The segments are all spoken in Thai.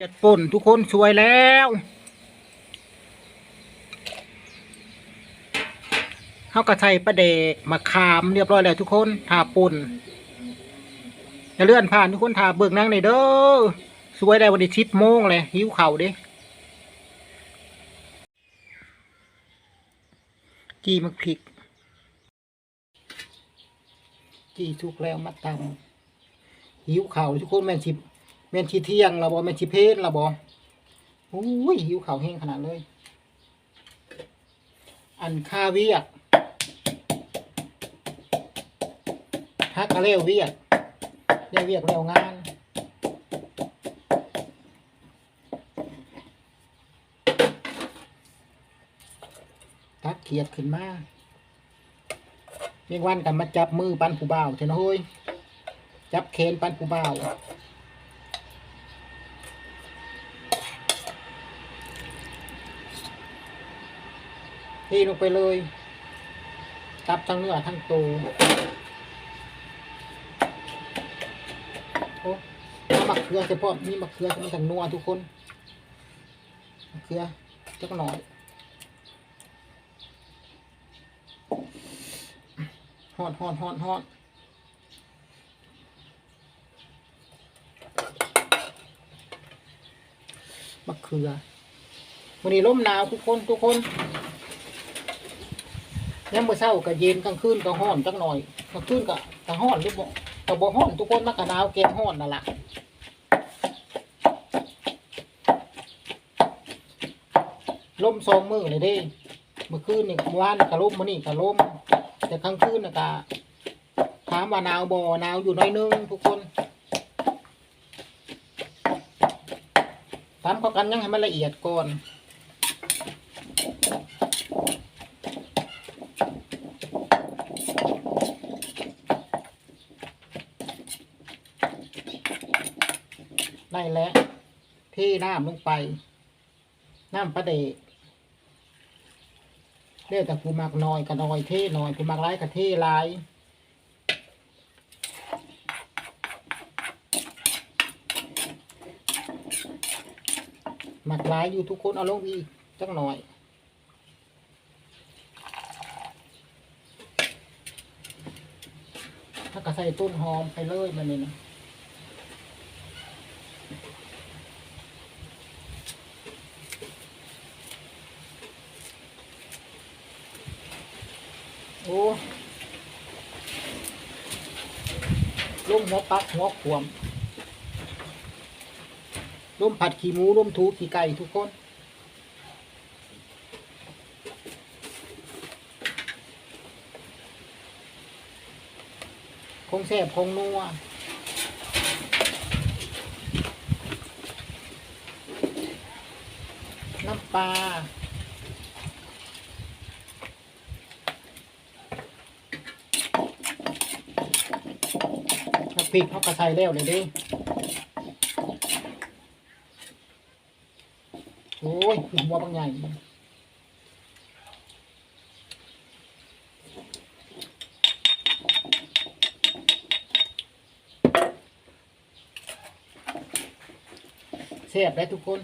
เจ็ดปุ่นทุกคนสวยแล้ว เขากระใส่ประเดกมาขามเรียบร้อยแล้วทุกคนทาปุ่นอย่าเลื่อนผ่านทุกคนทาเบิกนั่งในอยเด้อ สวยได้วันที่ชิปโมงเลยหิวเข่าเด้จีมักพริก จีทุกแล้วมาตำหิวเข่าทุกคนแม่นชิ แม่นชีเที่ยงเราบอแม่นชีเพศเราบออุ้ยหิวเข่าแห้งขนาดเลย อันค่าเวียกฮักกะเร็วเวียกเร็วเวียกเร็วงานตักเขียดขึ้นมาเรียกวันกันมาจับมือปันผู้บ่าวเถอะนะเฮ้ยจับเคนปันผู้บ่าว เทลงไปเลยตับทั้งเนื้อทั้งตัวโอ้มะเขือเฉพาะนี่มะเขือมันทั้งนัวทุกคนมะเขือจักหน่อยฮอดฮอดฮอดฮอดมะเขือวันนี้ร่มหนาวทุกคนทุกคน ยังมื่อเช้าก็เย็นกลางคืนก็ห้อนจักหน่อยกลางคืนก็ก็ห้อนหรือบ่ก็บ่ห้อนทุกคนมันก็หนาวแกงห้อนนั่นล่ะลมสองมือเลยเด้ เมื่อคืนนี่เมื่อวานก็ลมมื้อนี้ก็ลมแต่กลางคืนน่ะก็ถามว่าหนาวบ่หนาวอยู่หน้อยนึงทุกคนตามเขากันยังให้มันละเอียดก่อน ได้แล้วเทน้ำลงไป น้ำปลาเดกเรียกแต่ผู้มักน้อยก็น้อยเทน้อยผู้มักร้ายก็เทร้ายมักร้ายอยู่ทุกคนเอาลงอีกจักหน่อยถ้าก็ใส่ต้นหอมไปเลยมันนี่นะ โอ้ ลุมหัวปักหัวขวมร่วมผัดขี้หมูร่วมถูขี้ไก่ทุกคนคงแซ่บคงนัวน้ำปลา พริกเขาก็ใส่แล้วเลยเดิโอ้ยหัวบางใหญ่เสียบได้ทุกคน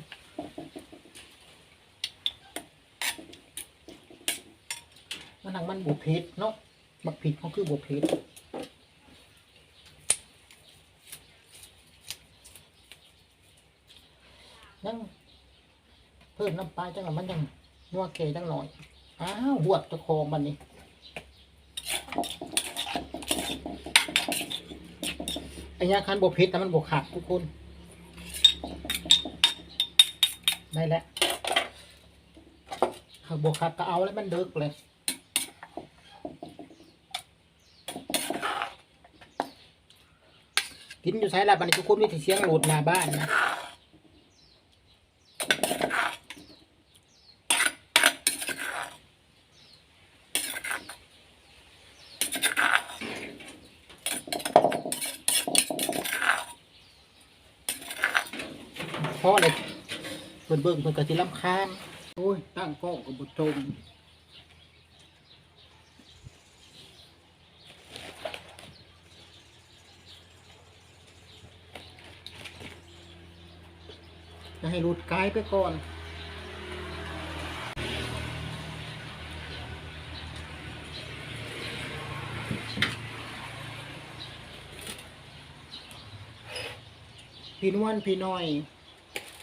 มันหนังมันบุเพชเนาะบักผิดเขาคือบุเพชนั่งเพิ่มน้ำปลาจังหวะมันยังนัวเกจังหน่อยอ้าวหวดตะโคองมันนี่ไอ้ยาคันบวพิษแต่มันบวขาดทุกคนได้แล้วหากบวขาดก็เอาแล้วมันเดิกเลยกินอยู่ใช้ละบันทุกคนนี่ถึงเสียงโหลดหน้าบ้านนะ อเลยเบิ่งเบิ่งเพิ่นก็สิรำคาญโอ้ยตั้งกล้องก็บ่ชมจะให้หลุดกายไปก่อนพี่นวลพี่น้อย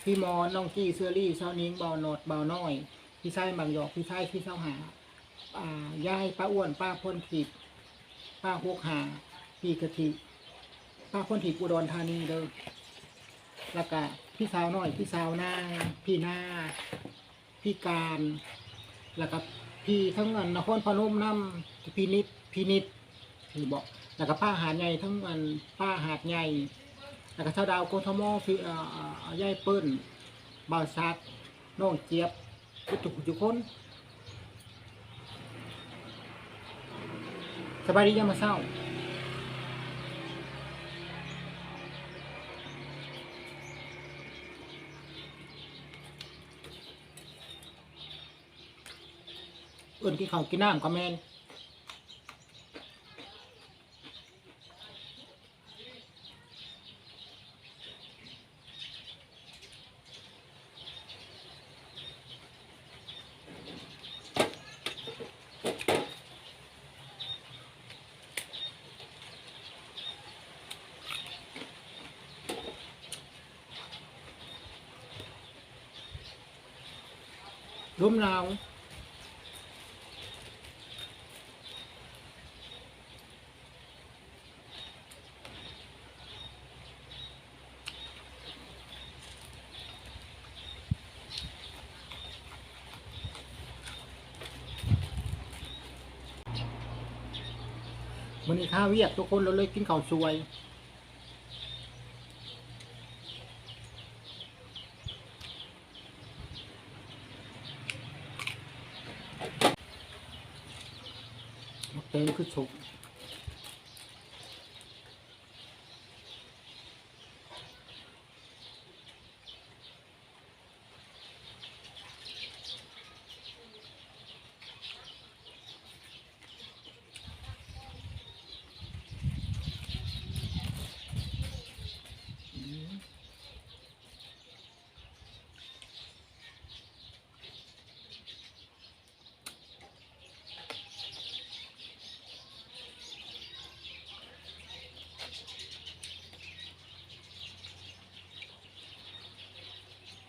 พี่มอนน้องกี้เสื้อรี่เช้านิ้งเบาโนดเบาน้อย พี่ชายบางหยอกพี่ชายพี่เช้าหาอ่ายายป้าอ้วนป้าพ่นขีดป้าหกหาพี่กะทิป้าพ่นขีดอุดรธานีเด้อแล้วก็พี่สาวน้อยพี่สาวหน้าพี่หน้าพี่การแล้วก็พี่ทั้งอันนครพนมน้ำพี่นิดพี่นิดพี่บอกแล้วก็ป้าหาดใหญ่ทั้งอันป้าหาดใหญ่ แล้วก็ชาดาวโกทมพี่เอ่อเอ่อยายเปิ้ลบาวซักน้องเจี๊ยบทุกทุกทุคนสบายดียังมาเศร้าเอื่นที่เขากินน้ำก็แมน ร่มราวมันนี้ข้าวเวียกทุกคนเราเลยกินข้าวสวย เต็มคือสุก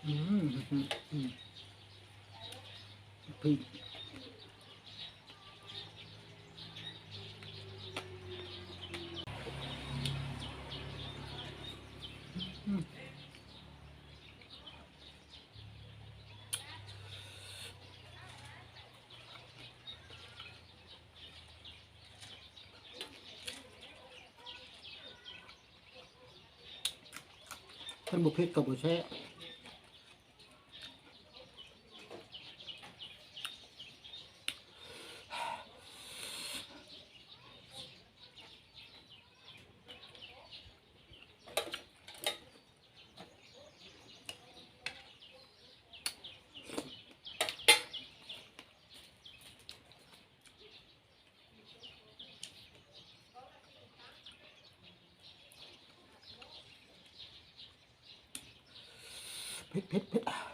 อืมอืมอืมพริกอืม ท่านบุพ เพกับบุแช่เผ็ดเผ็ดเ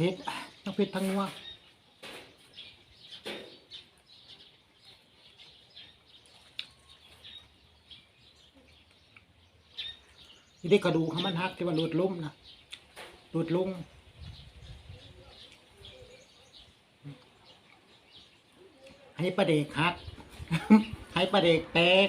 ผ็ดเผ็ดต้องเผ็ดทั้งนัวนี่ได้กระดูกของมันหักที่ว่าหลุดลุ่มนะหลุดลงให้ประเดกฮัก ให้ประเดกแตก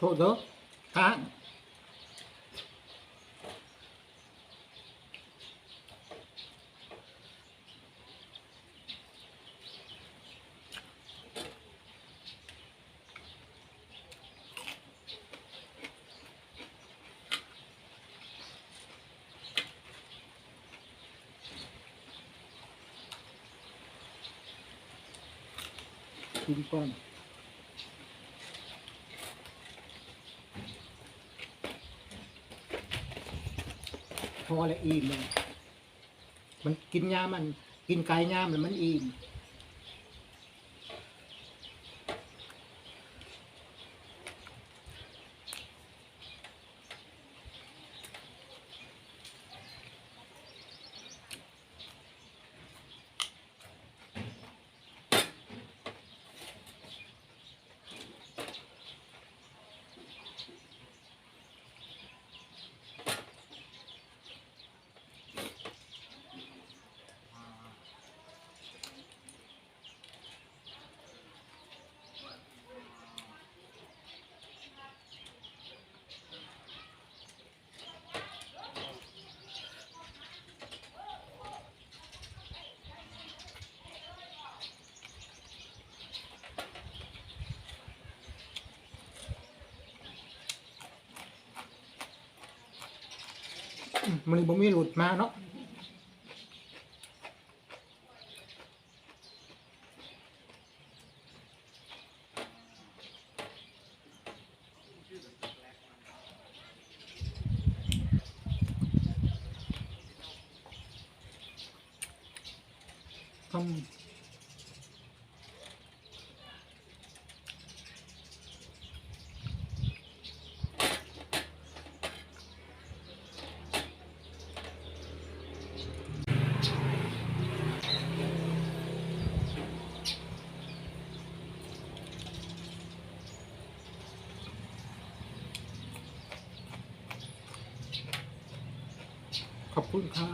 ฮักโทษเด้อค้าง กินก่อน พอแล้วอิ่มเลยมันกินยามัน กินไก่ยามแล้วมันอิ่ม อื มันบ่มีหลุดมาเนาะทำข อบคุณค่ะ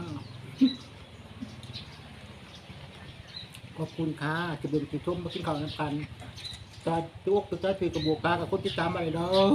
ขอบคุณค่ะจะเป็นผู้ชมมากินข้าวน้ำกันจะจุกจะถือกระบวกตากับคนที่ตามไปเนาะ